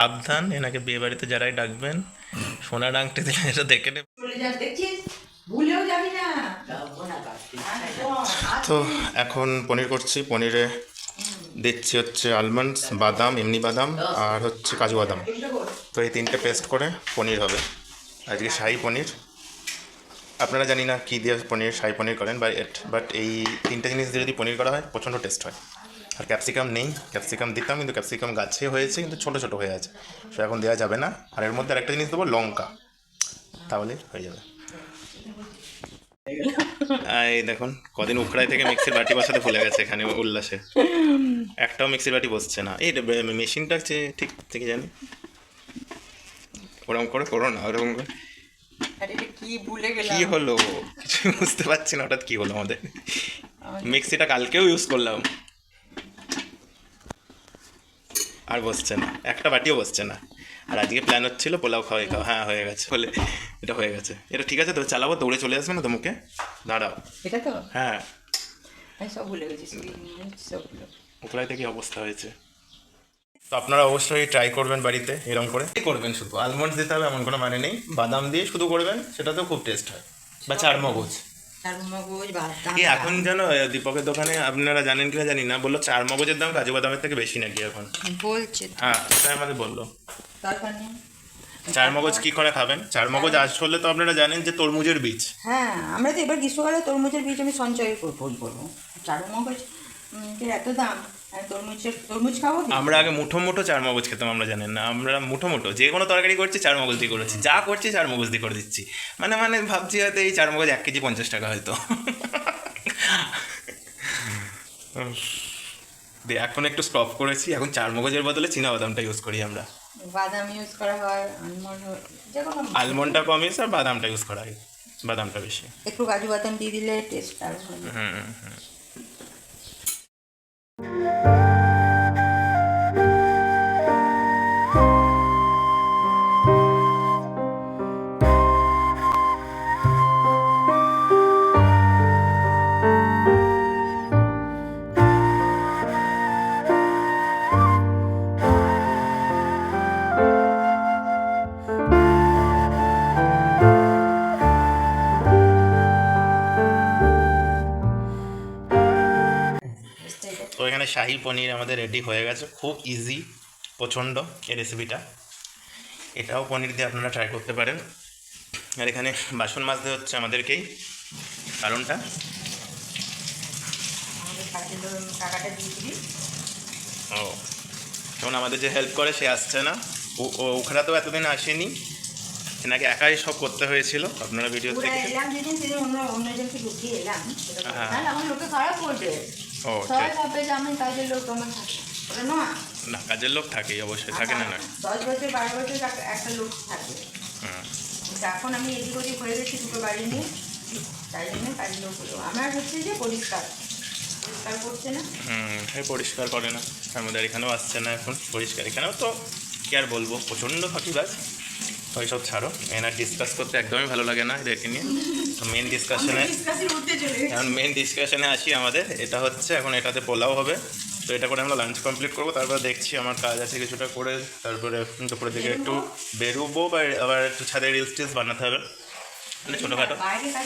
সাবধান এনাকে বিয়ে বাড়িতে যারাই ডাকবেন সোনার আংটি দিলে এটা দেখে নেবে। তো এখন পনির করছি পনিরে দিচ্ছি হচ্ছে আলমন্ডস বাদাম এমনি বাদাম আর হচ্ছে কাজু বাদাম। তো এই তিনটে পেস্ট করে পনির হবে। আজকে শাহি পনির। আপনারা জানি না কী দিয়ে পনির শাহি পনির করেন বা এট বাট এই তিনটে জিনিস দিয়ে যদি পনির করা হয় প্রচণ্ড টেস্ট হয়। আর ক্যাপসিকাম নেই। ক্যাপসিকাম দিতাম কিন্তু ক্যাপসিকাম গাছে হয়েছে কিন্তু ছোটো ছোটো হয়ে আছে। সো এখন দেওয়া যাবে না। আর এর মধ্যে আরেকটা জিনিস দেবো লঙ্কা। তাহলে হয়ে যাবে। এই দেখুন কদিন উখড়াই থেকে মিক্সির বাটি বসাতে ভুলে গেছে এখানে উল্লাসে। একটাও মিক্সির বাটি বসছে না। এই মেশিনটা হচ্ছে ঠিক থেকে জানি। ওরকম করে করো না ওরকম করে। কি কি হলো? কিছু বুঝতে পারছি না হঠাৎ কি হলো আমাদের। মিক্সিটা কালকেও ইউজ করলাম। আর বসছে না। একটা বাটিও বসছে না। আর আজকে প্ল্যান হচ্ছিল পোলাও খাওয়াই খাও হ্যাঁ হয়ে গেছে। বলে এটা হয়ে গেছে। এটা ঠিক আছে তো চালাবো দৌড়ে চলে আসবে না তো মুখে দাঁড়াও। এটা তো? হ্যাঁ। সব ভুলে গেছি সব ভুলে উপরাই থেকে অবস্থা হয়েছে? তো আপনারা অবশ্যই ট্রাই করবেন বাড়িতে এরকম করে। করবেন শুধু। আলমন্ড দিতে হবে এমন কোনো মানে নেই। বাদাম দিয়ে শুধু করবেন সেটাতেও খুব টেস্ট হয়। বা চার মগজ। এখন জানো দীপকের দোকানে আপনারা জানেন কিনা জানি না বলল চার মগজের দাম কাজু বাদামের থেকে বেশি নাকি এখন? বলছে হ্যাঁ সেটাই আমাদের বলল। চার মগজ কি করে খাবেন? চার মগজ আসলে তো আপনারা জানেন যে তরমুজের বীজ। হ্যাঁ আমরা তো এবার গ্রীষ্মকালে তরমুজের বীজ আমি সঞ্চয় করব। চার মগজ এত দাম। কি? আমরা আগে মুঠো মুঠো চার মগজ খেতাম আমরা জানেন না। আমরা মুঠো মুঠো যে কোনো তরকারি করছি চার মগজ দিয়ে করেছি। যা করছি চার মগজ দিয়ে করে দিচ্ছি। মানে মানে ভাবছি হয়তো এই চার মগজ এক কেজি পঞ্চাশ টাকা হয়তো। এখন একটু স্টপ করেছি। এখন চার মগজের বদলে চীনা বাদামটা ইউজ করি আমরা। বাদাম ইউজ করা হয় আলমন্ড আলমন্ডটা কম ইউজ আর বাদামটা ইউজ করা হয় বাদামটা বেশি। একটু কাজু বাদাম দিয়ে দিলে টেস্ট আরও হুম হুম, শাহি পনির আমাদের রেডি হয়ে গেছে। খুব ইজি প্রচণ্ড এই রেসিপিটা এটাও পনির দিয়ে আপনারা ট্রাই করতে পারেন। আর এখানে বাসন মাজতে হচ্ছে আমাদেরকেই কারণটা। ও যেমন আমাদের যে হেল্প করে সে আসছে না। ও ওখানে তো এতদিন আসেনি। এনাকে একাই সব করতে হয়েছিল। আপনারা ভিডিও তো- হ্যাঁ। ও সবাই ভাববে যে আমি কাজের লোক আমার থাকে। না না কাজের লোক থাকেই অবশ্যই থাকে না না। দশ বছর বারো বছর একটা- লোক থাকে। এখন আমি এদিক ওদিক হয়ে গেছি দুটো বাড়ি নিয়ে। তাই জন্য কাজের লোক আমার হচ্ছে যে পরিষ্কার। পরিষ্কার করছে না। হুম এই পরিষ্কার করে না। আমাদের এখানেও আসছে না এখন। পরিষ্কার। এখানেও তো কি আর বলব? প্রচণ্ড ফাঁকিবাজ। ওই সব ছাড়ো। এনার ডিসকাস করতে একদমই ভালো লাগে না এদেরকে নিয়ে। তো মেন ডিসকাশনে। এখন মেন ডিসকাশনে আসি আমাদের। এটা হচ্ছে এখন এটাতে পোলাও হবে। তো এটা করে আমরা লাঞ্চ কমপ্লিট করব। তারপরে দেখছি আমার কাজ আছে কিছুটা করে। তারপরে দুপুরের দিকে একটু বেরোবো বা আবার একটু ছাদে রিলস টিলস বানাতে হবে। মানে ছোটোখাটো।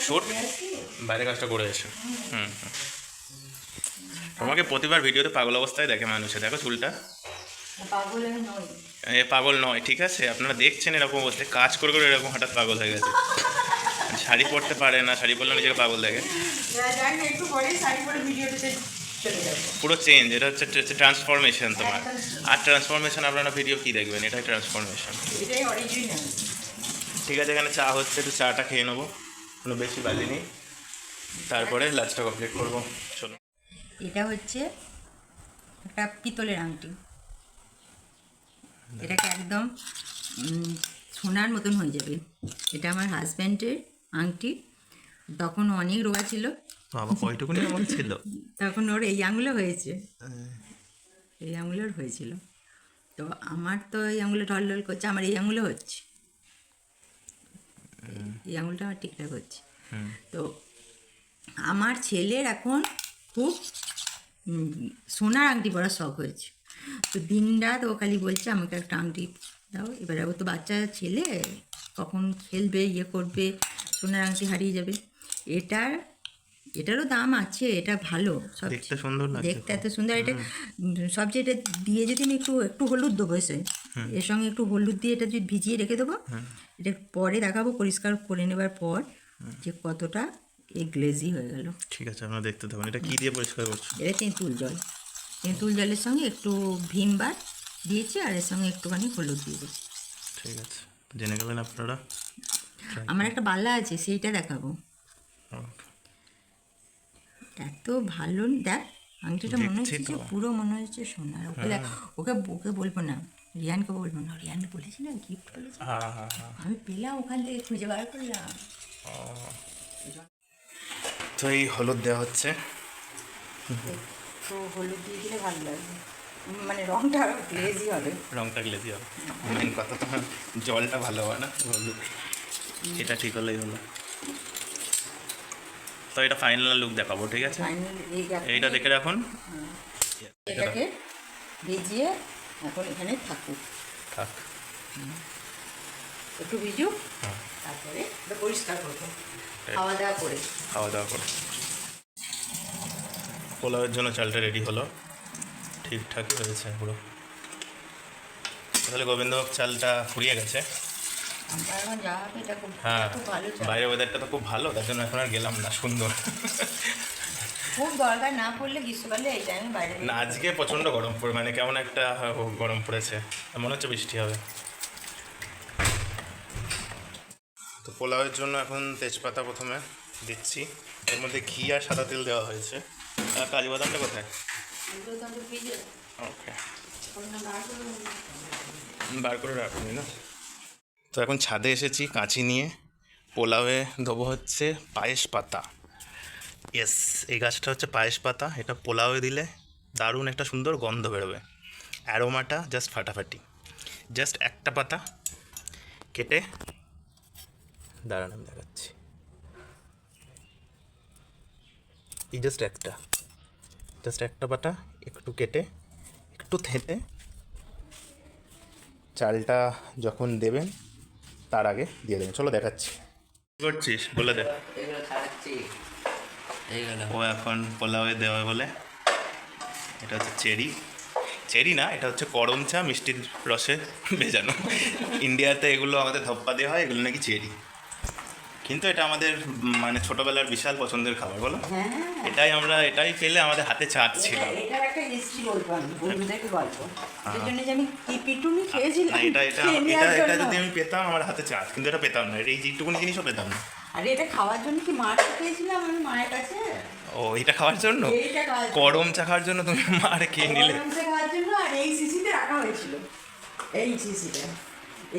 শুট বাইরে কাজটা করে এসে। হুম। হুম। তোমাকে প্রতিবার ভিডিওতে পাগল অবস্থায় দেখে মানুষে। দেখো চুলটা। এ পাগল নয় ঠিক আছে? আপনারা দেখছেন এরকম অবস্থায় কাজ করে করে এরকম হঠাৎ পাগল হয়ে গেছে। শাড়ি পরতে পারে না শাড়ি পরলে নিজেকে পাগল দেখে একটু পরে চেঞ্জ এটা হচ্ছে ট্রান্সফরমেশন তোমার। আর ট্রান্সফরমেশন আপনারা ভিডিও কি দেখবেন? এটাই ট্রান্সফরমেশন ঠিক আছে এখানে চা হচ্ছে একটু চাটা খেয়ে নেব। কোনো বেশি বাজিনি তারপরে লাঞ্চটা কমপ্লিট করব। চলো এটা হচ্ছে একটা পিতলের আংটি। এটাকে একদম সোনার মতন হয়ে যাবে। এটা আমার হাজব্যান্ডের আংটি। তখন অনেক রোগা ছিল। বাবা কয়টুকুনি এমন ছিল। তখন ওর এই আঙুলে হয়েছে। এই আঙুলের হয়েছিল। তো আমার তো এই আঙুলে ঢলঢল করছে আমার এই আঙুলে হচ্ছে। এই আঙুলটা আমার ঠিকঠাক হচ্ছে। তো আমার ছেলের এখন খুব সোনার আংটি পরার শখ হয়েছে। তো দিন রাত ও খালি বলছে আমাকে একটা আংটি দাও। এবার ও তো বাচ্চা ছেলে কখন খেলবে ইয়ে করবে সোনার আংটি হারিয়ে যাবে। এটার এটারও দাম আছে এটা ভালো সব দেখতে সুন্দর দেখতে এত সুন্দর। এটা সবচেয়ে এটা দিয়ে যদি আমি একটু একটু হলুদ দেবো এসে এর সঙ্গে একটু হলুদ দিয়ে এটা যদি ভিজিয়ে রেখে দেবো এটা পরে দেখাবো পরিষ্কার করে নেবার পর যে কতটা এই গ্লেজি হয়ে গেল। ঠিক আছে আপনারা দেখতে থাকুন। এটা কি দিয়ে পরিষ্কার করছ? এটা তেঁতুল জল। তেঁতুল জলের সঙ্গে একটু ভীম বার দিয়েছি আর এর সঙ্গে একটুখানি হলুদ দিয়ে দিয়েছি ঠিক আছে। জেনে গেলেন আপনারা? আমার একটা বালা আছে সেইটা দেখাবো. এত ভালো দেখ আংটিটা মনে হচ্ছে যে হ্যাঁ। পুরো মনে হচ্ছে সোনার। ওকে দেখ- ওকে ওকে বলব না রিয়ানকে বলব না। রিয়ান বলেছি না গিফট বলেছি। হ্যাঁ হ্যাঁ হ্যাঁ। আমি পেলাম ওখান থেকে খুঁজে বার করলাম। তো এই হলুদ দেওয়া হচ্ছে। তো হলুদ দিয়ে দিলে ভালো লাগবে মানে রংটা আরও গ্লেজি হবে। রংটা গ্লেজি হবে। মেন কথা তো জলটা ভালো হয় না হলুদ। এটা ঠিক হলেই হলো। তো এটা ফাইনাল লুক দেখাবো ঠিক আছে? এইটা দেখে রাখুন। এটাকে ভিজিয়ে এখন এখানে থাকুক। থাক। একটু ভিজুক হ্যাঁ। তারপরে এটা পরিষ্কার করব। খাওয়া দাওয়া করে। খাওয়া দাওয়া করে। পোলাওয়ের জন্য চালটা রেডি হলো। ঠিকঠাক হয়েছে পুরো। তাহলে গোবিন্দভোগ চালটা ফুরিয়ে গেছে। হ্যাঁ। বাইরের ওয়েদারটা তো খুব ভালো তার জন্য এখন আর গেলাম না সুন্দর। খুব দরকার না পড়লে গ্রীষ্মকালে এই টাইমে বাইরে না আজকে প্রচণ্ড গরম পড়ে মানে কেমন একটা গরম পড়েছে। মনে হচ্ছে বৃষ্টি হবে। তো পোলাওয়ের জন্য এখন তেজপাতা প্রথমে দিচ্ছি। এর মধ্যে ঘি আর সাদা তেল দেওয়া হয়েছে। আর কাজু বাদামটা কোথায়? ওকে। বার করে রাখুন, না? তো এখন ছাদে এসেছি, কাঁচি নিয়ে। পোলাওয়ে দেবো হচ্ছে পায়েস পাতা। ইয়েস এই গাছটা হচ্ছে পায়েস পাতা। এটা পোলাওয়ে দিলে দারুণ একটা সুন্দর গন্ধ বেরোবে। অ্যারোমাটা জাস্ট ফাটাফাটি। জাস্ট একটা পাতা কেটে দাঁড়ান দেখাচ্ছি। এই জাস্ট একটা। জাস্ট একটা পাতা একটু কেটে একটু থেঁতে চালটা যখন দেবেন তার আগে দিয়ে দেবেন। চলো দেখাচ্ছি। করছিস? বলে দে। ও এখন পোলাওয়ে দেওয়া বলে। এটা হচ্ছে চেরি। চেরি না এটা হচ্ছে করম চা মিষ্টির রসে ভেজানো। ইন্ডিয়াতে এগুলো আমাদের ধপ্পা দেওয়া হয় এগুলো নাকি চেরি। কিন্তু এটা আমাদের মানে ছোটবেলার বিশাল পছন্দের খাবার বলো? এটাই আমরা এটাই পেলে আমাদের হাতে চাট ছিল। এটার একটা হিস্ট্রি বলব আমি বন্ধুদেরকে গল্প সেই যে আমি কি পিটুনি খেয়েছিলাম এটা এটা এটা এটা যদি আমি পেতাম আমার হাতে চাট কিন্তু এটা পেতাম না। এটা এই যেটুকুনি জিনিসও পেতাম না। আরে এটা খাওয়ার জন্য কি মার খেয়েছিলাম আমি মায়ের কাছে? ও এটা খাওয়ার জন্য। করম চা খাওয়ার জন্য তুমি মারে খেয়ে নিলে। গরমসে খাওয়ার জন্য আর এই সিসিতে রাখা হয়েছিল। এই সিসিটা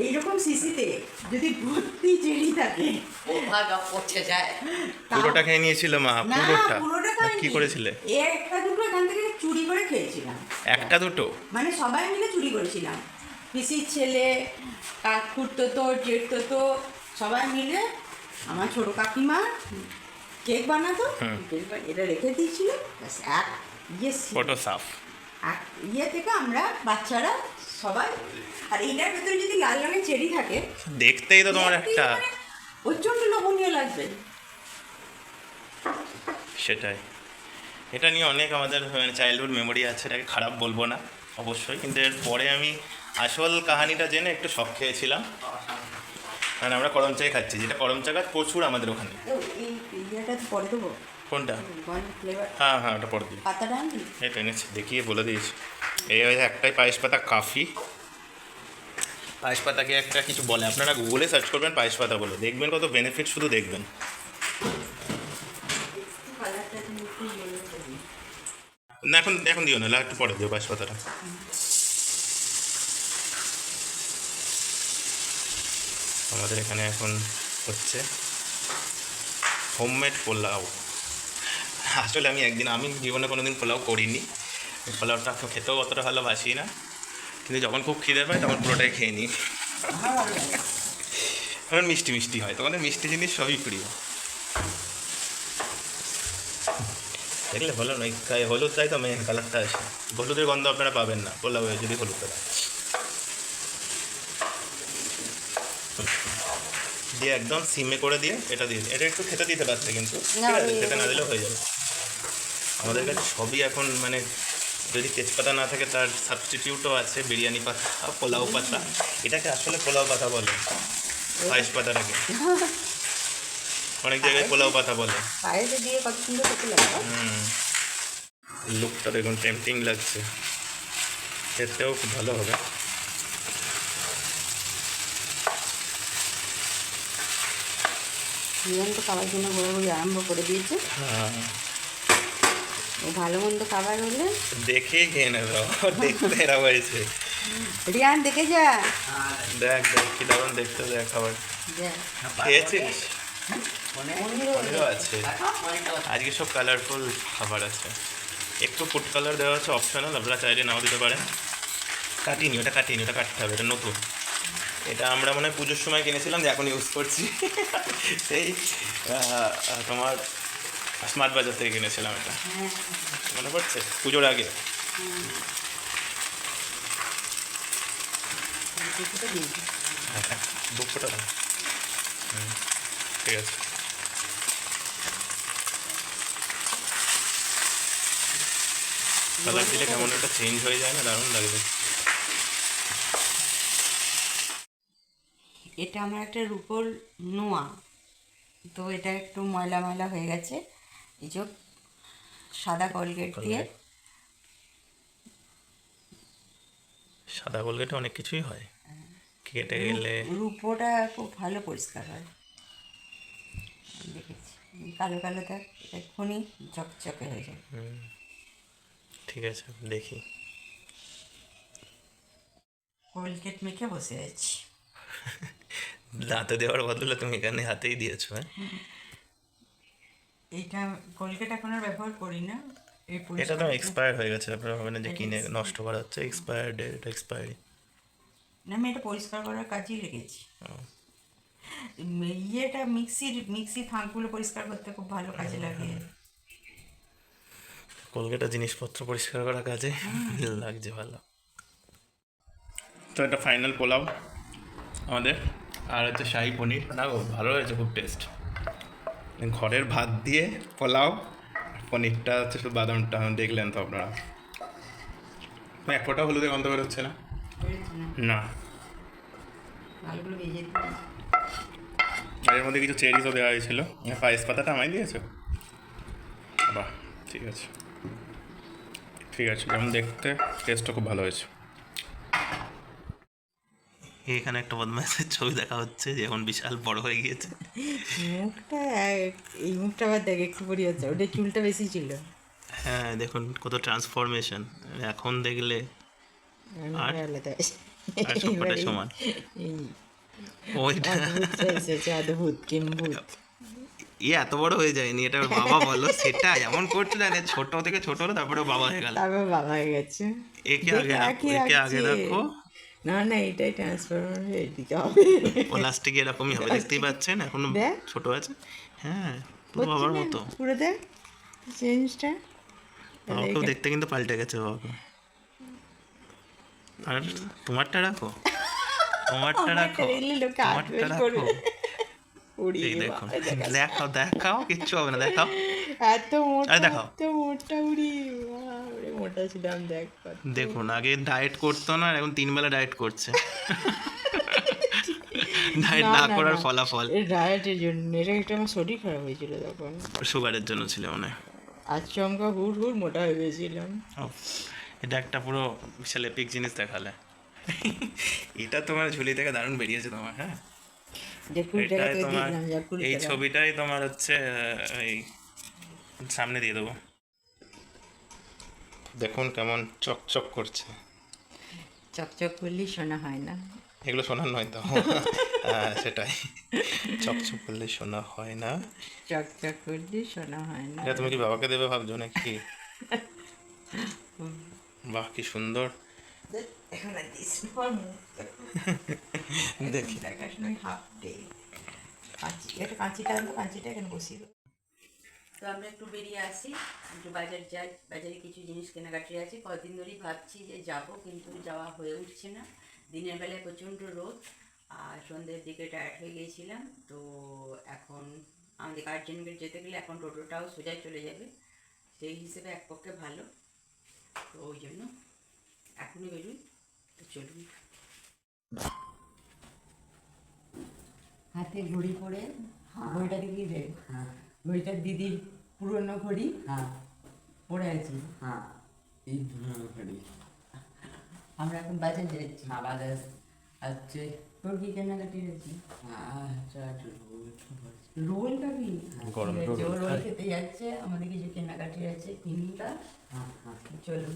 এইরকম সিসিতে যদি ভর্তি চেরি থাকে ও ভাগা পচে যায়। পুরোটা খেয়ে নিয়েছিল মা পুরোটা। পুরোটা না, খাইনি। কি করেছিলে একটা দুটো এখান থেকে চুরি করে খেয়েছিলাম। একটা দুটো? মানে সবাই মিলে চুরি করেছিলাম। পিসির ছেলে কাকুর তো জেঠ তো সবাই মিলে আমার ছোট কাকিমা কেক বানাতো এটা রেখে দিয়েছিল। ব্যাস এক ইয়ে ফটো সাফ। এক ইয়ে থেকে আমরা বাচ্চারা সবাই? আর এইটার ভেতরে যদি লাল রঙের চেরি থাকে দেখতেই তো তোমার একটা মানে প্রচণ্ড লোভনীয় লাগবে। সেটাই। এটা নিয়ে অনেক আমাদের মানে চাইল্ডহুড মেমোরি আছে এটাকে খারাপ বলব না অবশ্যই। কিন্তু এর পরে আমি আসল কাহানিটা জেনে একটু শখ খেয়েছিলাম। মানে আমরা করম চাই খাচ্ছি যেটা করম চা গাছ প্রচুর আমাদের ওখানে। কোনটা? হ্যাঁ হ্যাঁ ওটা পরে দিই তো এনেছি দেখিয়ে বলে দিয়েছি। এই হচ্ছে একটাই পায়েস পাতা কাফি পায়েস পাতাকে একটা কিছু বলে। আপনারা গুগলে সার্চ করবেন পায়েস পাতা বলে দেখবেন কত বেনিফিট শুধু দেখবেন। না, এখন এখন দিও না, একটু পরে দিও পায়েস পাতাটা। আমাদের এখানে এখন হচ্ছে হোমমেড পোলাও। আসলে আমি একদিন, আমি জীবনে কোনো দিন পোলাও করিনি। পোলাওটা খেতেও অতটা ভালোবাসি না? কিন্তু যখন খুব খিদে পায় তখন পুরোটাই খেয়ে নিই। তখন মিষ্টি মিষ্টি হয় তখন মিষ্টি জিনিস সবই প্রিয়। দেখলে হলো না এই গায়ে হলুদ তাই তো মেন কালারটা আসে। হলুদের গন্ধ আপনারা পাবেন না পোলাও যদি হলুদ দেয় দিয়ে একদম সিমে করে দিয়ে এটা দিয়ে এটা একটু খেতে দিতে পারছে কিন্তু। খেতে না দিলেও হয়ে যাবে। আমাদের কাছে সবই এখন মানে যদি তেজপাতা না থাকে তার সাবস্টিটিউটও আছে বিরিয়ানি পাতা পোলাও পাতা। এটাকে আসলে পোলাও পাতা বলে। পায়েস পাতাটাকে। অনেক জায়গায় পোলাও পাতা বলে। পায়েসে দিয়ে কত সুন্দর খেতে লাগে হুম। লুকটা দেখুন টেম্পটিং লাগছে। খেতেও খুব ভালো হবে। বিরিয়ানি তো খাবার জন্য ঘোরাঘুরি আরম্ভ করে দিয়েছে। হ্যাঁ। ও ভালো মন্দ খাবার হলে? দেখে খেয়ে নেবে দেখতে এরা হয়েছে। রিয়ান দেখে যা। দেখ দেখ কি দারুণ দেখতে দেখ খাবার। খেয়েছিস? আছে। আজকে সব কালারফুল খাবার আছে। একটু ফুড কালার দেওয়া আছে অপশনাল আপনারা চাইলে নাও দিতে পারেন। কাটিনি ওটা কাটিনি ওটা কাটতে হবে এটা নতুন। এটা আমরা মনে পুজোর সময় কিনেছিলাম যে এখন ইউজ করছি। সেই তোমার স্মার্ট বাজার থেকে কিনেছিলাম এটা মনে পড়ছে পুজোর আগে হ্যাঁ দুপুরটা ঠিক আছে কালার দিলে কেমন একটা চেঞ্জ হয়ে যায় না দারুণ লাগবে এটা আমার একটা রুপোর নোয়া। তো এটা একটু ময়লা ময়লা হয়ে গেছে। এই যে সাদা কলগেট দিয়ে। সাদা কোলগেটে অনেক কিছুই হয়। কেটে গেলে রুপোটা খুব ভালো পরিষ্কার হয়। দেখেছি। কালো কালো দেখ এক্ষুনি চকচকে হয়ে যায়। ঠিক আছে দেখি। কলগেট মেখে বসে আছি। দাঁতে দেওয়ার বদলে তুমি এখানে হাতেই দিয়েছ হ্যাঁ। এইটা কলগেট এখন আর ব্যবহার করি না। এই এটা তো এক্সপায়ার হয়ে গেছে আপনারা হবে না যে কিনে নষ্ট করা হচ্ছে এক্সপায়ার ডেট এক্সপায়ারি না আমি এটা পরিষ্কার করার কাজেই লেগেছি। ইয়েটা মিক্সির মিক্সি ফাঁকগুলো পরিষ্কার করতে খুব ভালো কাজে লাগে। কলকাতা জিনিসপত্র পরিষ্কার করা কাজে লাগছে ভালো। তো এটা ফাইনাল পোলাও আমাদের আর হচ্ছে শাহী পনির। না ভালো হয়েছে খুব টেস্ট ঘরের ভাত দিয়ে পোলাও পনিরটা হচ্ছে শুধু বাদামটা দেখলেন তো আপনারা। এক ফোঁটা হলুদে গন্ধ বেরোচ্ছে না? না। আর এর মধ্যে কিছু চেরিজও দেওয়া হয়েছিল। পায়েস পাতাটা আমায় দিয়েছ? বাহ ঠিক আছে। ঠিক আছে যেমন দেখতে টেস্টটা খুব ভালো হয়েছে। এখানে একটা বদমাইশের ছবি দেখা হচ্ছে যে এখন বিশাল বড় হয়ে গিয়েছে। মুখটা এই মুখটা আবার দেখ একটু পরি হচ্ছে। ওটা চুলটা বেশি ছিল? হ্যাঁ দেখুন কত ট্রান্সফরমেশন এখন দেখলে আর? আর সবকটা সমান। ওইটা অদ্ভুত কিম্ভূত। ই এত বড় হয়ে যায়নি এটা ওর বাবা বলো সেটা এমন করছে জানে ছোট থেকে ছোট হলো তারপরে বাবা হয়ে গেল। তারপর বাবা হয়ে গেছে। একে আগে রাখো একে আগে। রাখো। না না এটাই ট্রান্সফার এদিকে হবে। প্লাস্টিক এরকমই হবে দেখতেই পাচ্ছেন এখন। ছোট আছে। হ্যাঁ পুরো বাবার মতো। পুরো দেখ চেঞ্জটা বাবাকেও দেখতে কিন্তু পাল্টে গেছে বাবাকে আর তোমারটা রাখো। তোমারটা রাখো। তোমারটা রাখো। দেখো দেখাও দেখাও কিচ্ছু হবে না দেখাও। এত মোটা দেখাও। এত মোটা উড়ি মোটা ছিলাম দেখ দেখুন আগে ডায়েট করতো না এখন তিন বেলা ডায়েট করছে। ডায়েট না, করার ফলাফল। ডায়েটের জন্য এটা একটা আমার শরীর খারাপ হয়েছিল তখন। সুগারের জন্য ছিল মনে আচমকা হুড় হুড় মোটা হয়ে গেছিলাম। এটা একটা পুরো বিশাল এপিক জিনিস দেখালে। এটা তোমার ঝুলি থেকে দারুণ বেরিয়েছে তোমার হ্যাঁ? এটাই তোমার এই ছবিটাই তোমার হচ্ছে এই সামনে দিয়ে দেবো। দেখুন কেমন চকচক করছে। চকচক করলেই শোনা হয় না। এগুলো শোনার নয় তো। হ্যাঁ সেটাই। চকচক করলে শোনা হয় না। চকচক করলে শোনা হয় না। এটা তুমি কি বাবাকে দেবে ভাবছ নাকি? বাহ কি সুন্দর। দেখি। Half day. কাঁচিটা কাঁচিটা এখানে বসিয়ে তো আমরা একটু বেরিয়ে আসি। একটু বাজার যাই বাজারে কিছু জিনিস কেনাকাটি আছে। কদিন ধরেই ভাবছি যে যাব কিন্তু যাওয়া হয়ে উঠছে না। দিনের বেলায় প্রচণ্ড রোদ আর সন্ধ্যের দিকে টায়ার্ড হয়ে গিয়েছিলাম। তো এখন আমাদের গার্জেনকে যেতে গেলে এখন টোটোটাও সোজাই চলে যাবে। সেই হিসেবে এক পক্ষে ভালো। তো ওই জন্য এখনই বেরোই। তো চলুন। হাতে ঘড়ি পরে ঘড়িটা দেখিয়ে দে হ্যাঁ। ঘড়িটা দিদির পুরনো ঘড়ি হ্যাঁ। পড়ে আছে। হ্যাঁ এই ধরনের ঘড়ি। আমরা এখন বাজার যাচ্ছি। আমাদের হচ্ছে তোর কি কেনাকাটি হয়েছে? আচ্ছা রোল খাবি গরম রোল। খেতে যাচ্ছে। আমাদের কিছু কেনাকাটি আছে তিনটা। হ্যাঁ হ্যাঁ। চলুন।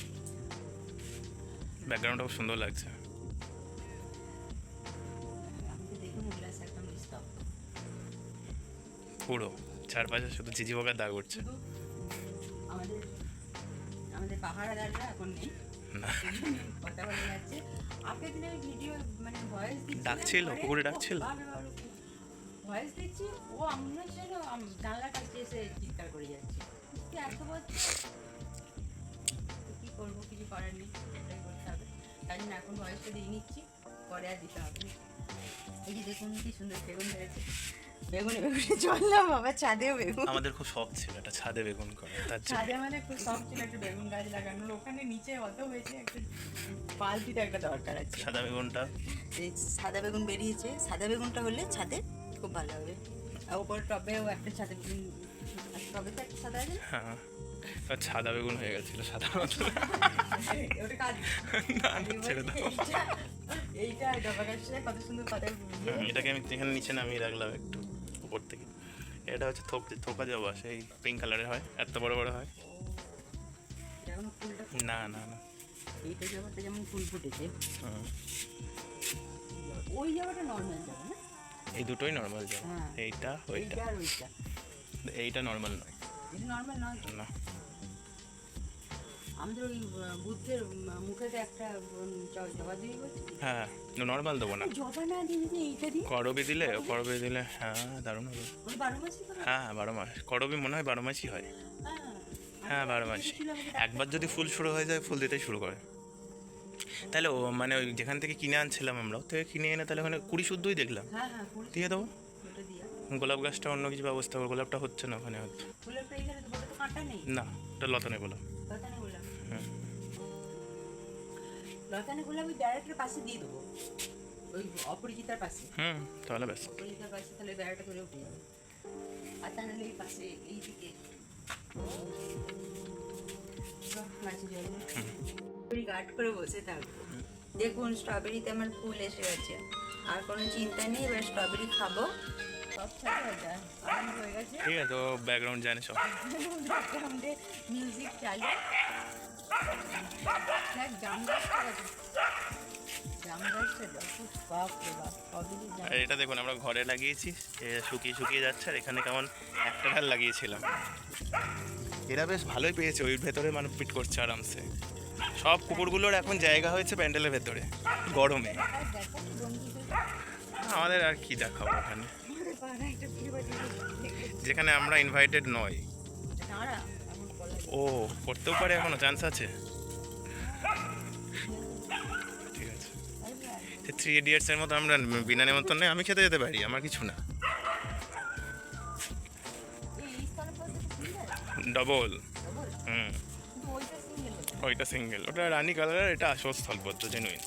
দেওয়া যাবে ব্যাকগ্রাউন্ডটাও সুন্দর লাগছে। পুরো চারপাশে শুধু ঝিঝি পোকার দাগ উঠছে। আমাদের আমাদের পাহাড়াদাররা এখন নেই। মানে ডাকছিল? পুকুরে ডাকছিল? ভয়েস দিচ্ছি ও আমরা যেন জানলার কাছে এসে চিৎকার করে যাচ্ছে। এত বছর করব কিছু করার নেই এটাই করতে হবে। তাই জন্য এখন ভয়েসটা দিয়ে নিচ্ছি পরে আর দিতে হবে। এই যে দেখুন কি সুন্দর বেগুন ধরেছে বেগুনে বেগুনে চললাম বাবা ছাদেও বেগুন। আমাদের খুব শখ ছিল একটা ছাদে বেগুন করে তার ছাদে আমাদের খুব শখ ছিল একটা বেগুন গাছ লাগানোর ওখানে নিচে অত হয়েছে একটা পাল্টিতে একটা দরকার আছে। সাদা বেগুনটা? এই সাদা বেগুন বেরিয়েছে সাদা বেগুনটা হলে ছাদে খুব ভালো হবে। আর ওপর টবেও একটা ছাদে বেগুন টবে তো একটা সাদা আছে? হ্যাঁ। সাদা বেগুন হয়ে গেছিল সাদা ছেড়ে দাও। এটাকে আমি এখানে নিচে নামিয়ে রাখলাম একটু উপর থেকে। এটা হচ্ছে থোক থোকা জবা সেই পিঙ্ক কালারের হয় এত বড় বড় হয়। না না না। এইটা জবাটা যেমন ফুল ফুটেছে। ওই জবাটা নর্মাল জবা না? এই দুটোই নর্মাল জবা হ্যাঁ। এইটা ওইটা। এইটা ওইটা এইটা নর্মাল নয়। নর্মাল নয়। না। আমাদের ওই বুদ্ধের মুখেতে একটা জবা দিবি হ্যাঁ নর্মাল দেবো না। জবা না দিয়ে যদি এইটা দিই করবি দিলে করবি দিলে হ্যাঁ দারুণ হবে। বারো মাসই হ্যাঁ বারো মাস। করবি মনে হয় বারো মাসই হয়। হ্যাঁ। বারো মাস। একবার যদি ফুল শুরু হয়ে যায় ফুল দিতেই শুরু করে। তাহলে ও মানে ওই যেখান থেকে কিনে আনছিলাম আমরা ওর থেকে কিনে এনে তাহলে ওখানে কুড়ি শুদ্ধই দেখলাম। হ্যাঁ হ্যাঁ দিয়ে দেবো? গোলাপ গাছটা অন্য কিছু ব্যবস্থা করব গোলাপটা হচ্ছে না ওখানে হয়তো। না ওটা লতানে গোলাপ। লতানে গোলাপ? ওই পাশে দিয়ে দেবো। ওই অপরিচিতার পাশে। হুম তাহলে ব্যাস। অপরিচিতার পাশে তাহলে ব্যারাটা করে উঠে যাবে। আর তা নাহলে এই পাশে এই দিকে। গার্ড করে বসে থাকব। দেখুন স্ট্রবেরিতে আমার ফুল এসে গেছে। আর কোনো চিন্তা নেই এবার স্ট্রবেরি খাব। ঠিক আছে তো ব্যাকগ্রাউন্ড জানে সব। ব্যাকগ্রাউন্ডে মিউজিক চালিয়ে দেখ জাম আর এটা দেখুন আমরা ঘরে লাগিয়েছি শুকিয়ে শুকিয়ে যাচ্ছে আর এখানে কেমন একটা ঢাল লাগিয়েছিলাম। এরা বেশ ভালোই পেয়েছে ওই ভেতরে মানে ফিট করছে আরামসে। সব কুকুরগুলোর এখন জায়গা হয়েছে প্যান্ডেলের ভেতরে গরমে। আমাদের আর কি দেখাবো ওখানে যেখানে আমরা ইনভাইটেড নই। ও করতেও পারে এখনও চান্স আছে? ঠিক আছে। সে থ্রি ইডিয়টসের মতো আমরা বিনা নেমন্তন্নে আমি খেতে যেতে পারি আমার কিছু না। ডবল হুম। ওইটা সিঙ্গেল ওটা রানী কালার এটা আসল স্থলপদ্ম জেনুইন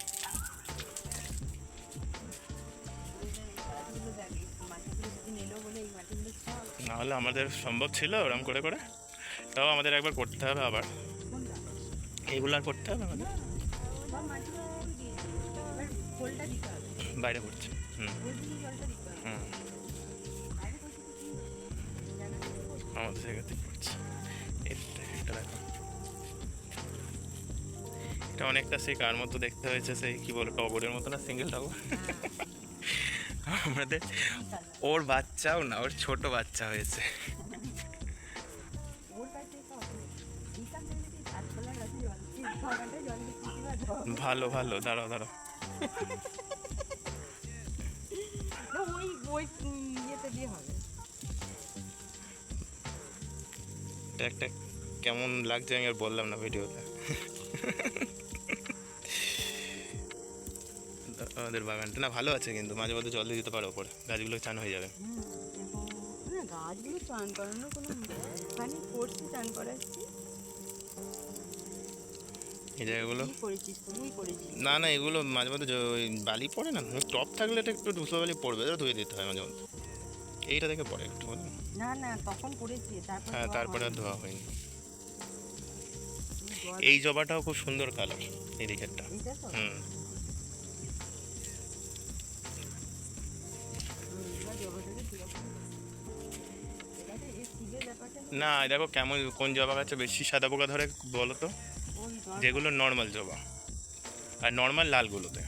নাহলে আমাদের সম্ভব ছিল ওরম করে করে। তাও আমাদের একবার করতে হবে আবার। এইগুলো আর করতে হবে আমাদের? বাইরে করছে। এটা অনেকটা সেই কার মতো দেখতে হয়েছে, সেই কি বলে, টগরের মতো না সিঙ্গেল টগর আমাদের ওর বাচ্চাও না ওর ছোট বাচ্চা হয়েছে? ভালো ভালো দাঁড়াও দাঁড়াও। একটা কেমন লাগছে আমি আর বললাম না ভিডিওতে। আমাদের বাগানটা। না ভালো আছে কিন্তু মাঝে মধ্যে জল দিয়ে দিতে পারো ওপরে। গাছগুলো চান হয়ে যাবে। গাছগুলো চান করানোর কোনো মানে করছি চান করাচ্ছি। এই জায়গাগুলো? না না এগুলো মাঝে মধ্যে ওই বালি পড়ে না টপ থাকলে এটা একটু ধুসো বালি পড়বে এটা ধুয়ে দিতে হয় মাঝে মধ্যে। এইটা দেখে পড়ে একটু না না তখন করেছি তারপর হ্যাঁ তারপরে আর ধোয়া হয়নি। এই জবাটাও খুব সুন্দর কালার এই দিকেরটা। হুম, না দেখো কেমন কোন জবা গাছে বেশি সাদা পোকা ধরে বলো তো? যেগুলো নর্মাল জবা। আর নর্মাল লালগুলোতে।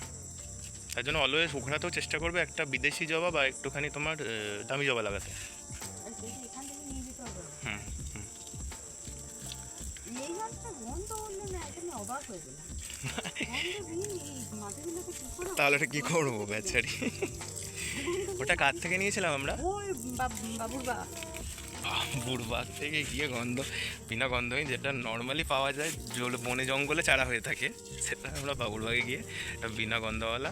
তার জন্য অলওয়েজ উখড়াতেও চেষ্টা করবে একটা বিদেশি জবা বা একটুখানি তোমার দামি জবা লাগাতে। তাহলে কি করব বেচারি? ওটা কার থেকে নিয়েছিলাম আমরা? বাবুর বা বুড়বাগ থেকে গিয়ে গন্ধ বিনা গন্ধহীন যেটা নর্মালি পাওয়া যায় জল বনে জঙ্গলে চারা হয়ে থাকে সেটা আমরা বাবুরবাগে গিয়ে একটা বিনা গন্ধওয়ালা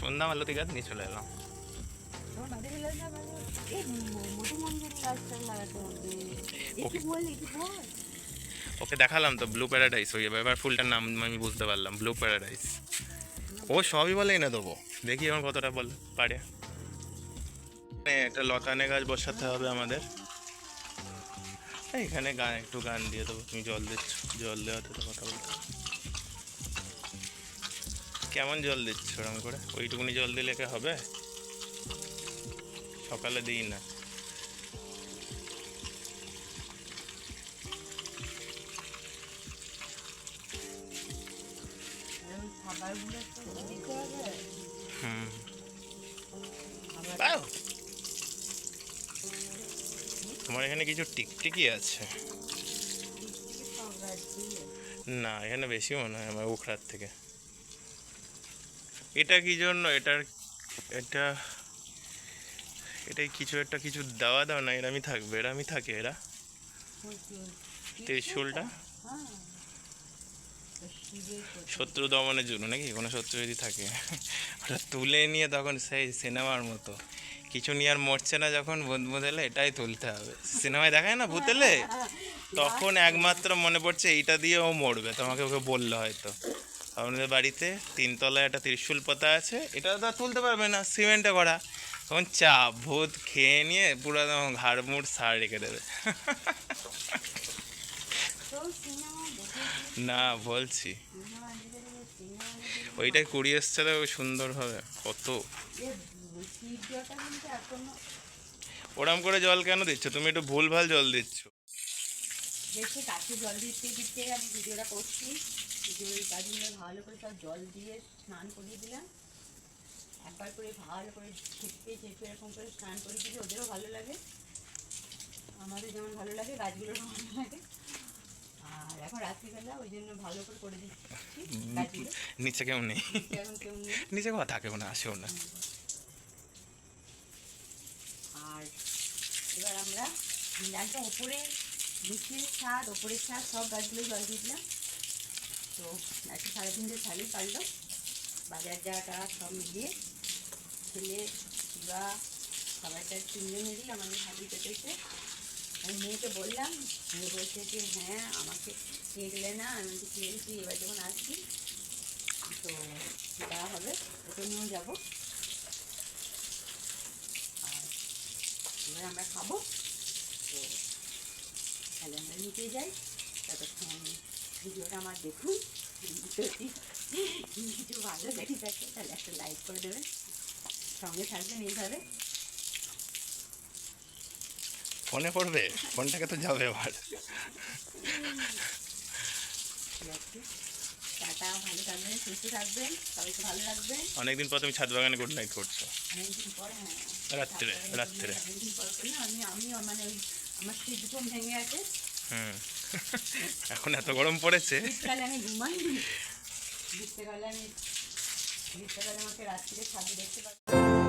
সন্ধ্যা মালতি গাছ নিয়ে চলে এলাম। ওকে। দেখালাম তো ব্লু প্যারাডাইস ওই এবার ফুলটার নাম আমি বুঝতে পারলাম ব্লু প্যারাডাইস ও সবই বলে এনে দেবো দেখি আমার কতটা বল পারে। একটা লতানে গাছ বসাতে হবে আমাদের। এখানে গান একটু গান দিয়ে দেবো, তুমি জল দিচ্ছ জল দেওয়াতে তো কথা বলতে কেমন জল দিচ্ছ ওরকম করে? ওইটুকুনি জল দিলে কি হবে? সকালে দিই না। কিছু টিকটিকি আছে। না, এখানে বেশি মনে হয় আমার উখড়ার থেকে। এটা কি জন্য? এটার, এটা, এটাই কিছু একটা কিছু দেওয়া দাও না, এরামই থাকবে, এরামই থাকে এরা। ত্রিশুলটা? শত্রু দমনের জন্য নাকি? কোনো শত্রু যদি থাকে, ওটা তুলে নিয়ে তখন সেই সিনেমার মতো। কিছু নিয়ে আর মরছে না যখন ভূত এলে এটাই তুলতে হবে। সিনেমায় দেখায় না ভূত এলে তখন একমাত্র মনে পড়ছে এইটা দিয়ে ও মরবে, তোমাকে ওকে বলল হয়তো। আমাদের বাড়িতে তিনতলায় একটা ত্রিশূল পাতা আছে, এটা তো তুলতে পারবে না, সিমেন্টে করা তখন চা, ভূত খেয়ে নিয়ে পুরো একদম ঘাড় মুড় সার রেখে দেবে। না, বলছি। ওইটাই কুড়িয়ে এসছে তো সুন্দর হবে, কত? কিন্তু এখনও ওরম করে জল কেন দিচ্ছ? তুমি একটু ভুলভাল জল দিচ্ছ। গাছে জল দিতে দিতে আমি ভিডিওটা করছি। ভিডিওর গাছগুলো ভালো করে সব জল দিয়ে স্নান করিয়ে দিলাম। একবার করে ভালো করে ছেপে ছেপে এরকম করে স্নান করে দিলে ওদেরও ভালো লাগে। আমাদের যেমন ভালো লাগে ভালো লাগে। আর এখন রাত্রিবেলা ওই জন্য ভালো করে করে দিচ্ছি। নিচে কেউ নেই। কেউ নিচে কথা থাকেও না আসেও না আর এবার আমরা একদম ওপরে নিচের ছাদ, ওপরের ছাদ, সব গাছগুলো জল দিয়ে দিলাম তো একটা সাড়ে তিনটে শালি পারল। বাজার যাওয়াটা সব মিলিয়ে ছেলে, বা সবাইটা তিনজন মিলিয়ে আমাদের হাঁটি পেতেছে আমি মেয়েকে বললাম, মেয়ে বলছে যে হ্যাঁ আমাকে নিয়ে গেলে না, আমি বলছি খেয়েছি এবার যখন আসছি তো দেওয়া হবে ওটা নিয়েও যাব। এবার আমরা খাব। তো তাহলে আমরা নিচে যাই। ততক্ষণ ভিডিওটা আমার দেখুন। যদি কিছু ভালো লেগে থাকে তাহলে একটা লাইক করে দেবেন। সঙ্গে থাকবেন এইভাবে। ফোনে পড়বে ফোনটাকে তো যাবে আবার। টাটা ভালো থাকবেন সুস্থ থাকবেন সবাইকে ভালো রাখবেন। অনেকদিন পর তুমি ছাদ বাগানে গুড নাইট করছ। অনেকদিন পর হ্যাঁ। রাত্রে, রাত্রে। হুম। এখন এত গরম পড়েছে। আমি ঘুমাই গ্রীষ্মকালে আমি গ্রীষ্মকালে আমাকে রাত্রিরে ছাদে দেখতে পাচ্ছি